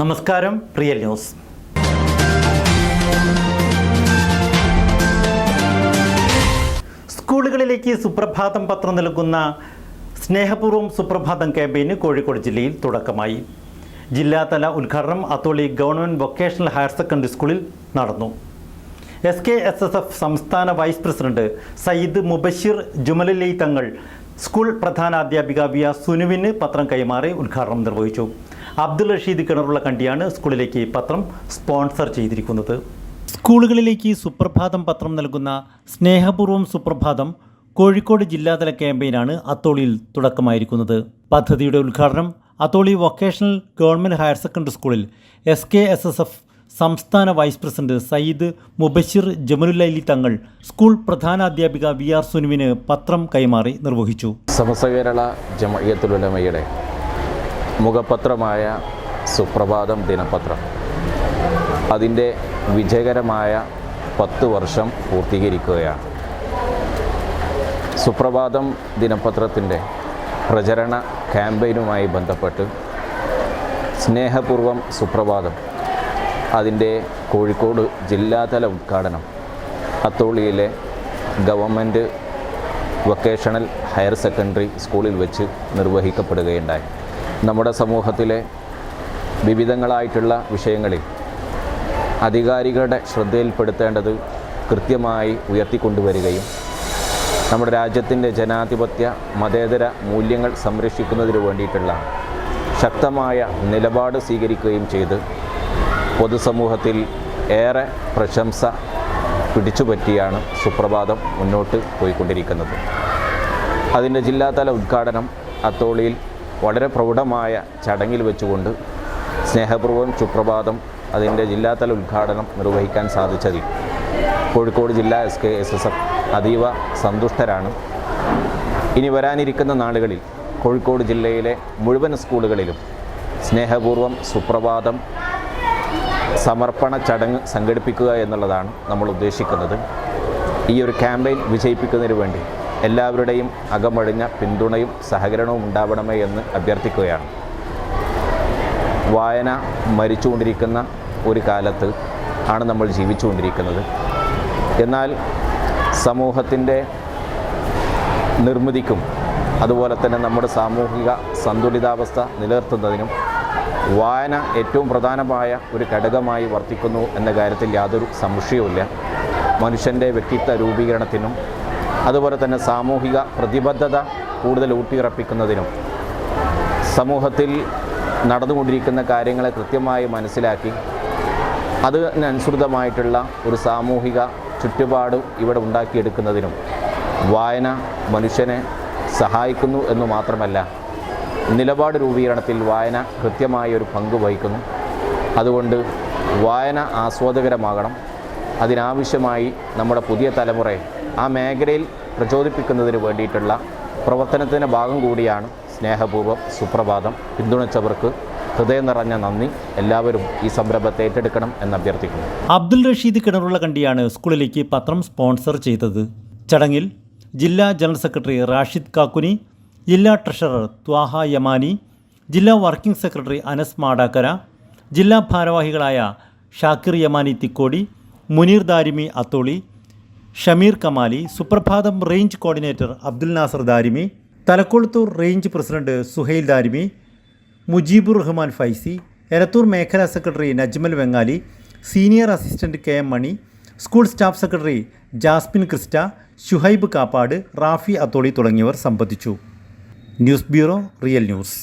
നമസ്കാരം real news. സ്കൂളുകളിലേക്ക് സുപ്രഭാതം പത്രം നൽകുന്ന സ്നേഹപൂർവം സുപ്രഭാതം ക്യാമ്പയിന് കോഴിക്കോട് ജില്ലയിൽ തുടക്കമായി. ജില്ലാതല ഉദ്ഘാടനം Atholi government vocational higher secondary സ്കൂളിൽ നടന്നു. S K S S F സംസ്ഥാന vice president Sayyid Mubashir ജുമലലി Thangal school പ്രധാനാധ്യാപിക വി സുനുവിന് പത്രം കൈമാറി ഉദ്ഘാടനം നിർവഹിച്ചു. അബ്ദുൾ റഷീദ് കിണറുള്ള കണ്ടിയാണ് സ്കൂളിലേക്ക് പത്രം സ്പോൺസർ ചെയ്തിരിക്കുന്നത്. സ്കൂളുകളിലേക്ക് സുപ്രഭാതം പത്രം നൽകുന്ന സ്നേഹപൂർവം സുപ്രഭാതം കോഴിക്കോട് ജില്ലാതല ക്യാമ്പയിനാണ് അത്തോളിയിൽ തുടക്കമായിരിക്കുന്നത്. പദ്ധതിയുടെ ഉദ്ഘാടനം Atholi vocational government higher secondary സ്കൂളിൽ S K S S F സംസ്ഥാന vice president Sayyid Mubashir Jamalullaili Thangal school പ്രധാനാധ്യാപിക V R സുനുവിന് പത്രം കൈമാറി നിർവഹിച്ചു. സമസ്ത കേരള ജമയത്തുലമയുടെ മുഖപത്രമായ സുപ്രഭാതം ദിനപത്രം. അതിന്റെ വിജയകരമായ പത്ത് വർഷം പൂർത്തീകരിക്കുകയാണ്. സുപ്രഭാതം ദിനപത്രത്തിന്റെ പ്രചരണ ക്യാമ്പയിനുമായി ബന്ധപ്പെട്ട് സ്നേഹപൂർവം സുപ്രഭാതം അതിന്റെ കോഴിക്കോട് ജില്ലാതല ഉദ്ഘാടനം അത്തോളിയിലെ ഗവൺമെന്റ് വൊക്കേഷണൽ ഹയർ സെക്കൻഡറി സ്കൂളിൽ വെച്ച് നിർവഹിക്കപ്പെടുകയുണ്ടായി. നമ്മുടെ സമൂഹത്തിലെ വിവിധങ്ങളായിട്ടുള്ള വിഷയങ്ങളിൽ അധികാരികളുടെ ശ്രദ്ധയിൽപ്പെടുത്തേണ്ടത് കൃത്യമായി ഉയർത്തിക്കൊണ്ടുവരികയും നമ്മുടെ രാജ്യത്തിന്റെ ജനാധിപത്യ മതേതര മൂല്യങ്ങൾ സംരക്ഷിക്കുന്നതിന് വേണ്ടിയിട്ടുള്ള ശക്തമായ നിലപാട് സ്വീകരിക്കുകയും ചെയ്ത് പൊതുസമൂഹത്തിൽ ഏറെ പ്രശംസ പിടിച്ചുപറ്റിയാണ് സുപ്രഭാതം മുന്നോട്ട് പോയിക്കൊണ്ടിരിക്കുന്നത്. അതിന്റെ ജില്ലാതല ഉദ്ഘാടനം അത്തോളിയിൽ വളരെ പ്രൗഢമായ ചടങ്ങിൽ വെച്ചുകൊണ്ട് സ്നേഹപൂർവം സുപ്രഭാതം അതിന്റെ ജില്ലാതല ഉദ്ഘാടനം നിർവഹിക്കാൻ സാധിച്ചതിൽ കോഴിക്കോട് ജില്ലാ S K S S F അതീവ സന്തുഷ്ടരാണ്. ഇനി വരാനിരിക്കുന്ന നാളുകളിൽ കോഴിക്കോട് ജില്ലയിലെ മുഴുവൻ സ്കൂളുകളിലും സ്നേഹപൂർവം സുപ്രഭാതം സമർപ്പണ ചടങ്ങ് സംഘടിപ്പിക്കുക എന്നുള്ളതാണ് നമ്മൾ ഉദ്ദേശിക്കുന്നത്. ഈ ഒരു ക്യാമ്പയിൻ വിജയിപ്പിക്കുന്നതിന് വേണ്ടി എല്ലാവരുടെയും അകമഴിഞ്ഞ പിന്തുണയും സഹകരണവും ഉണ്ടാവണമേ എന്ന് അഭ്യർത്ഥിക്കുകയാണ്. വായന മരിച്ചുകൊണ്ടിരിക്കുന്ന ഒരു കാലത്ത് ആണ് നമ്മൾ ജീവിച്ചുകൊണ്ടിരിക്കുന്നത്. എന്നാൽ സമൂഹത്തിന്റെ നിർമ്മിതിക്കും അതുപോലെ തന്നെ നമ്മുടെ സാമൂഹിക സന്തുലിതാവസ്ഥ നിലനിർത്തുന്നതിനും വായന ഏറ്റവും പ്രധാനമായ ഒരു ഘടകമായി വർത്തിക്കുന്നു എന്ന കാര്യത്തിൽ യാതൊരു സംശയവുമില്ല. മനുഷ്യന്റെ വ്യക്തിത്വ രൂപീകരണത്തിനും അതുപോലെ തന്നെ സാമൂഹിക പ്രതിബദ്ധത കൂടുതൽ ഊട്ടിയുറപ്പിക്കുന്നതിനും സമൂഹത്തിൽ നടന്നുകൊണ്ടിരിക്കുന്ന കാര്യങ്ങളെ കൃത്യമായി മനസ്സിലാക്കി അതിനനുസൃതമായിട്ടുള്ള ഒരു സാമൂഹിക ചുറ്റുപാട് ഇവിടെ ഉണ്ടാക്കിയെടുക്കുന്നതിനും വായന മനുഷ്യനെ സഹായിക്കുന്നു എന്ന് മാത്രമല്ല നിലപാട് രൂപീകരണത്തിൽ വായന കൃത്യമായ ഒരു പങ്ക് വഹിക്കുന്നു. അതുകൊണ്ട് വായന ആസ്വാദകരമാകണം. അതിനാവശ്യമായി നമ്മുടെ പുതിയ തലമുറയെ ആ മേഖലയിൽ പ്രചോദിപ്പിക്കുന്നതിന് വേണ്ടിയിട്ടുള്ള പ്രവർത്തനത്തിന്റെ ഭാഗം കൂടിയാണ് സ്നേഹപൂർവം സുപ്രഭാതം പിന്തുണച്ചവർക്ക് ഹൃദയം നിറഞ്ഞ നന്ദി. എല്ലാവരും ഈ സംരംഭത്തെ ഏറ്റെടുക്കണം എന്ന് അഭ്യർത്ഥിക്കുന്നു അബ്ദുൽ റഷീദ് കിണറുള്ള കണ്ടിയാണ് സ്കൂളിലേക്ക് പത്രം സ്പോൺസർ ചെയ്തത്. ചടങ്ങിൽ ജില്ലാ ജനറൽ സെക്രട്ടറി റാഷിദ് കാക്കുനി ജില്ലാ ട്രഷറർ ത്വാഹ യമാനി ജില്ലാ വർക്കിംഗ് സെക്രട്ടറി അനസ് മാടാക്കര ജില്ലാ ഭാരവാഹികളായ Shakir Yamani Thikkodi Muneer Darimi Atholi Shameer Kamali Suprabhatham range coordinator Abdul Nasar Darimi Thalakkulathur range president Suhail Darimi Mujeebur Rahman Faizy Elathur മേഖലാ secretary Najmal Vengali senior assistant K M Mani school staff secretary Jasmin Christa Shuhaib Kappad Rafi Atholi തുടങ്ങിയവർ സംബന്ധിച്ചു. News bureau real news.